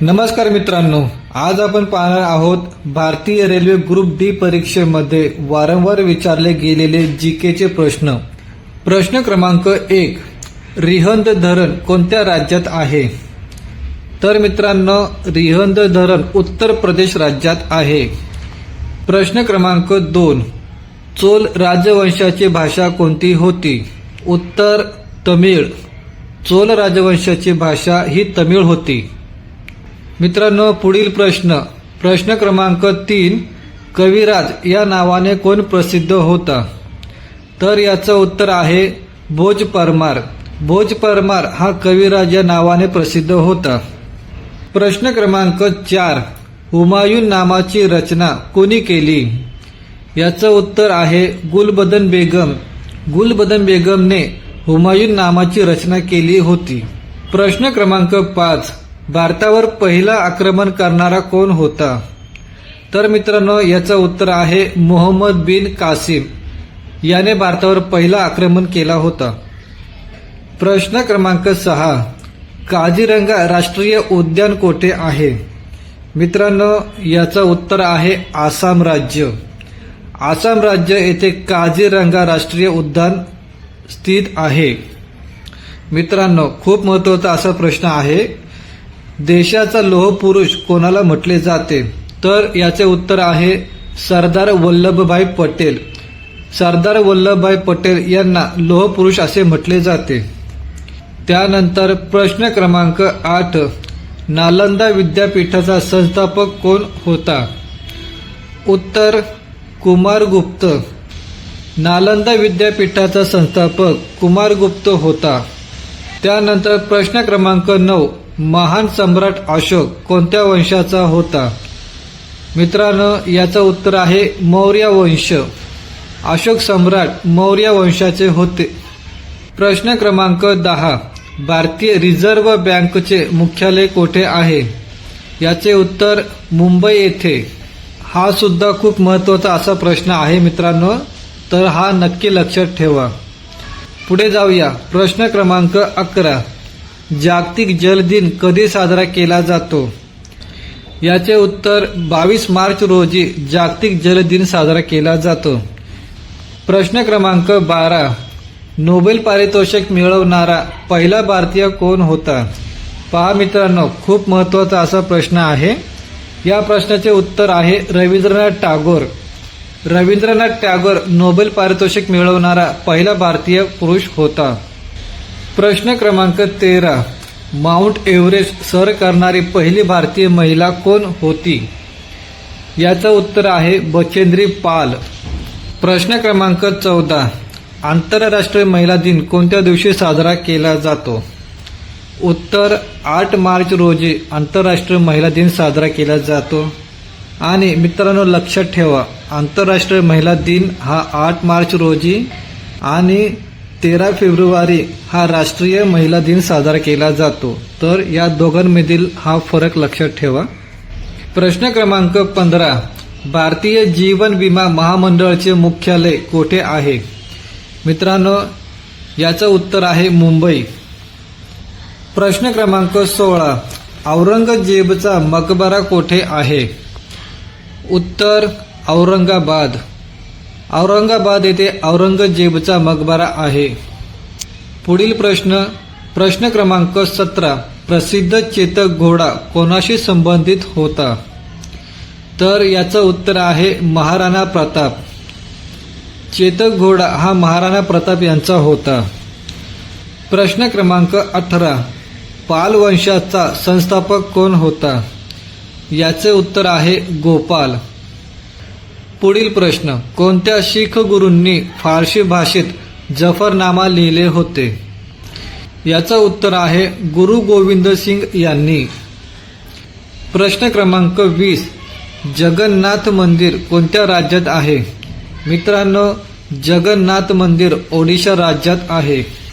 नमस्कार मित्रांनो आज आपण पाहणार आहोत भारतीय रेल्वे ग्रुप डी परीक्षेमध्ये वारंवार विचारले गेलेले जीकेचे प्रश्न. प्रश्न क्रमांक एक रिहंद धरण कोणत्या राज्यात आहे? तर मित्रांनो रिहंद धरण उत्तर प्रदेश राज्यात आहे. प्रश्न क्रमांक दोन चोल राजवंशाची भाषा कोणती होती? उत्तर तमिळ. चोल राजवंशाची भाषा ही तमिळ होती. मित्रांनो पुढील प्रश्न. प्रश्न क्रमांक तीन कविराज या नावाने कोण प्रसिद्ध होता? तर याचं उत्तर आहे भोज परमार. भोज परमार हा कविराज या नावाने प्रसिद्ध होता. प्रश्न क्रमांक चार हुमायून नामाची रचना कोणी केली? याचं उत्तर आहे गुलबदन बेगम. गुलबदन बेगमने हुमायून नामाची रचना केली होती. प्रश्न क्रमांक पाच भारतावर पहिला आक्रमण करणारा कोण होता? तर मित्रांनो याचं उत्तर आहे मोहम्मद बिन कासिम. याने भारतावर पहिला आक्रमण केला होता. प्रश्न क्रमांक सहा. काझीरंगा राष्ट्रीय उद्यान कोठे आहे? मित्रांनो याचं उत्तर आहे आसाम राज्य. आसाम राज्य येथे काझीरंगा राष्ट्रीय उद्यान स्थित आहे. मित्रांनो खूप महत्त्वाचा असा प्रश्न आहे देशाचा लोहपुरुष कोणाला म्हटले जाते? तर याचे उत्तर आहे सरदार वल्लभभाई पटेल. सरदार वल्लभभाई पटेल यांना लोहपुरुष असे म्हटले जाते. त्यानंतर प्रश्न क्रमांक आठ नालंदा विद्यापीठाचा संस्थापक कोण होता? उत्तर कुमारगुप्त नालंदा विद्यापीठाचा संस्थापक कुमारगुप्त होता. त्यानंतर प्रश्न क्रमांक नऊ महान सम्राट अशोक कोणत्या वंशाचा होता? मित्रांनो याचं उत्तर आहे मौर्य वंश. अशोक सम्राट मौर्य वंशाचे होते. प्रश्न क्रमांक दहा. भारतीय रिझर्व्ह बँकचे मुख्यालय कोठे आहे? याचे उत्तर मुंबई येथे. हा सुद्धा खूप महत्त्वाचा असा प्रश्न आहे मित्रांनो तर हा नक्की लक्षात ठेवा. पुढे जाऊया. प्रश्न क्रमांक अकरा. जागतिक जल दिन कधी साजरा केला जातो? याचे उत्तर बावीस मार्च रोजी जागतिक जल दिन साजरा केला जातो. प्रश्न क्रमांक बारा. नोबेल पारितोषिक मिळवणारा पहिला भारतीय कोण होता? पहा मित्रांनो खूप महत्त्वाचा असा प्रश्न आहे. या प्रश्नाचे उत्तर आहे रवींद्रनाथ टागोर. रवींद्रनाथ टागोर नोबेल पारितोषिक मिळवणारा पहिला भारतीय पुरुष होता. प्रश्न क्रमांक तेरा. माउंट एव्हरेस्ट सर करणारी पहिली भारतीय महिला कोण होती? याचं उत्तर आहे बचेंद्री पाल. प्रश्न क्रमांक चौदा. आंतरराष्ट्रीय महिला दिन कोणत्या दिवशी साजरा केला जातो? उत्तर आठ मार्च रोजी आंतरराष्ट्रीय महिला दिन साजरा केला जातो. आणि मित्रांनो लक्षात ठेवा आंतरराष्ट्रीय महिला दिन हा आठ मार्च रोजी आणि तेरा फेब्रुवारी हा राष्ट्रीय महिला दिन साजरा केला जातो. तर या दोघांमधील हा फरक लक्षात ठेवा. प्रश्न क्रमांक पंधरा. भारतीय जीवन विमा महामंडळाचे मुख्यालय कोठे आहे? मित्रांनो याचं उत्तर आहे मुंबई. प्रश्न क्रमांक सोळा. औरंगजेबचा मकबरा कोठे आहे? उत्तर औरंगाबाद. औरंगाबाद येथे औरंगजेबचा मकबरा आहे. पुढील प्रश्न प्रश्न क्रमांक सतरा प्रसिद्ध चेतक घोडा कोणाशी संबंधित होता? तर याचं उत्तर आहे महाराणा प्रताप. चेतक घोडा हा महाराणा प्रताप यांचा होता. प्रश्न क्रमांक अठरा पाल वंशाचा संस्थापक कोण होता? याचे उत्तर आहे गोपाल. पुढील प्रश्न कोणत्या शीख गुरूंनी फारसी भाषेत जफरनामा लिहिले होते? याचं उत्तर आहे गुरु गोविंद सिंग यांनी. प्रश्न क्रमांक वीस जगन्नाथ मंदिर कोणत्या राज्यात आहे? मित्रांनो जगन्नाथ मंदिर ओडिशा राज्यात आहे.